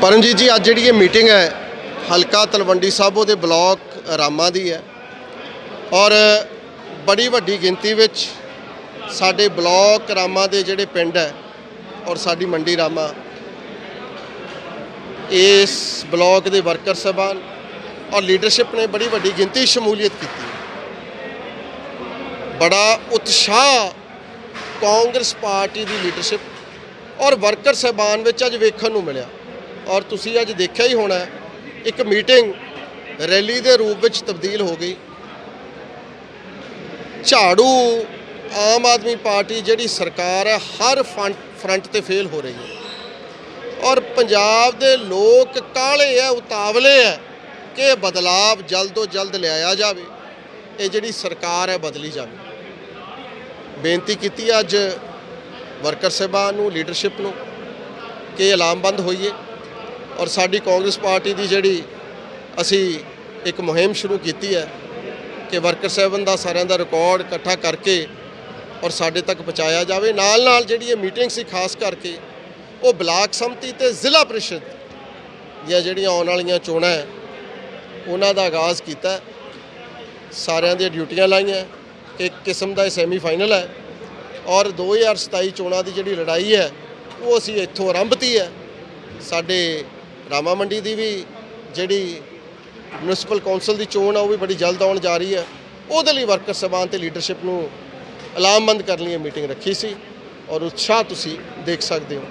ਪਰਮਜੀਤ ਜੀ, ਅੱਜ ਜਿਹੜੀ ਇਹ ਮੀਟਿੰਗ ਹੈ, ਹਲਕਾ ਤਲਵੰਡੀ ਸਾਬੋ ਦੇ ਬਲਾਕ ਰਾਮਾ ਦੀ ਹੈ। ਔਰ ਬੜੀ ਵੱਡੀ ਗਿਣਤੀ ਵਿੱਚ ਸਾਡੇ ਬਲਾਕ ਰਾਮਾ ਦੇ ਜਿਹੜੇ ਪਿੰਡ ਹੈ ਔਰ ਸਾਡੀ ਮੰਡੀ ਰਾਮਾ, ਇਸ ਬਲਾਕ ਦੇ ਵਰਕਰ ਸਹਿਬਾਨ ਔਰ ਲੀਡਰਸ਼ਿਪ ਨੇ ਬੜੀ ਵੱਡੀ ਗਿਣਤੀ ਸ਼ਮੂਲੀਅਤ ਕੀਤੀ ਬੜਾ ਉਤਸ਼ਾਹ ਕਾਂਗਰਸ ਪਾਰਟੀ ਦੀ ਲੀਡਰਸ਼ਿਪ ਔਰ ਵਰਕਰ ਸਹਿਬਾਨ ਵਿੱਚ ਅੱਜ ਵੇਖਣ ਨੂੰ ਮਿਲਿਆ। ਔਰ ਤੁਸੀਂ ਅੱਜ ਦੇਖਿਆ ਹੀ ਹੋਣਾ ਇੱਕ ਮੀਟਿੰਗ ਰੈਲੀ ਦੇ ਰੂਪ ਵਿੱਚ ਤਬਦੀਲ ਹੋ ਗਈ। ਝਾੜੂ ਆਮ ਆਦਮੀ ਪਾਰਟੀ ਜਿਹੜੀ ਸਰਕਾਰ ਹੈ, ਹਰ ਫਰੰਟ ਫਰੰਟ ਤੇ ਫੇਲ ਹੋ ਰਹੀ ਹੈ। ਔਰ ਪੰਜਾਬ ਦੇ ਲੋਕ ਕਾਲੇ ਹੈ, ਉਤਾਵਲੇ ਹੈ ਕਿ ਬਦਲਾਵ ਜਲਦ ਤੋਂ ਜਲਦ ਲਿਆਇਆ ਜਾਵੇ, ਇਹ ਜਿਹੜੀ ਸਰਕਾਰ ਹੈ, ਬਦਲੀ ਜਾਵੇ। ਬੇਨਤੀ ਕੀਤੀ ਅੱਜ ਵਰਕਰ ਸਾਹਿਬਾਨ ਨੂੰ, ਲੀਡਰਸ਼ਿਪ ਨੂੰ ਕਿ ਇਹ ਲਾਮਬੰਦ ਹੋਈਏ। ਔਰ ਸਾਡੀ ਕਾਂਗਰਸ ਪਾਰਟੀ ਦੀ ਜਿਹੜੀ ਅਸੀਂ ਇੱਕ ਮੁਹਿੰਮ ਸ਼ੁਰੂ ਕੀਤੀ ਹੈ ਕਿ ਵਰਕਰ ਸਾਹਿਬਾਨ ਦਾ ਸਾਰਿਆਂ ਦਾ ਰਿਕਾਰਡ ਇਕੱਠਾ ਕਰਕੇ ਔਰ ਸਾਡੇ ਤੱਕ ਪਹੁੰਚਾਇਆ ਜਾਵੇ। ਨਾਲ ਨਾਲ ਜਿਹੜੀ ਇਹ ਮੀਟਿੰਗ ਸੀ, ਖਾਸ ਕਰਕੇ ਉਹ ਬਲਾਕ ਸੰਮਤੀ ਤੇ ਜ਼ਿਲ੍ਹਾ ਪ੍ਰੀਸ਼ਦ ਦੀਆਂ ਜਿਹੜੀਆਂ ਆਉਣ ਵਾਲੀਆਂ ਚੋਣਾਂ ਹੈ, ਉਹਨਾਂ ਦਾ ਆਗਾਜ਼ ਕੀਤਾ ਸਾਰਿਆਂ ਦੀਆਂ ਡਿਊਟੀਆਂ ਲਾਈਆਂ, ਇੱਕ ਕਿਸਮ ਦਾ ਇਹ ਸੈਮੀ ਫਾਈਨਲ ਹੈ ਔਰ 2027 ਚੋਣਾਂ ਦੀ ਜਿਹੜੀ ਲੜਾਈ ਹੈ, ਉਹ ਅਸੀਂ ਇੱਥੋਂ ਆਰੰਭਤੀ ਹੈ। ਸਾਡੇ ਰਾਮਾ ਮੰਡੀ ਦੀ ਵੀ ਜਿਹੜੀ ਮਿਊਨਿਸਪਲ ਕੌਂਸਲ ਦੀ ਚੋਣ ਆ, ਉਹ ਵੀ ਬੜੀ ਜਲਦ ਆਉਣ ਜਾ ਰਹੀ ਹੈ। ਉਹਦੇ ਲਈ ਵਰਕਰ ਸਭਾਨ ਤੇ ਲੀਡਰਸ਼ਿਪ ਨੂੰ ਅਲਾਮਬੰਦ ਕਰਨ ਲਈ ਇਹ ਮੀਟਿੰਗ ਰੱਖੀ ਸੀ ਔਰ ਉਤਸ਼ਾਹ ਤੁਸੀਂ ਦੇਖ ਸਕਦੇ ਹੋ।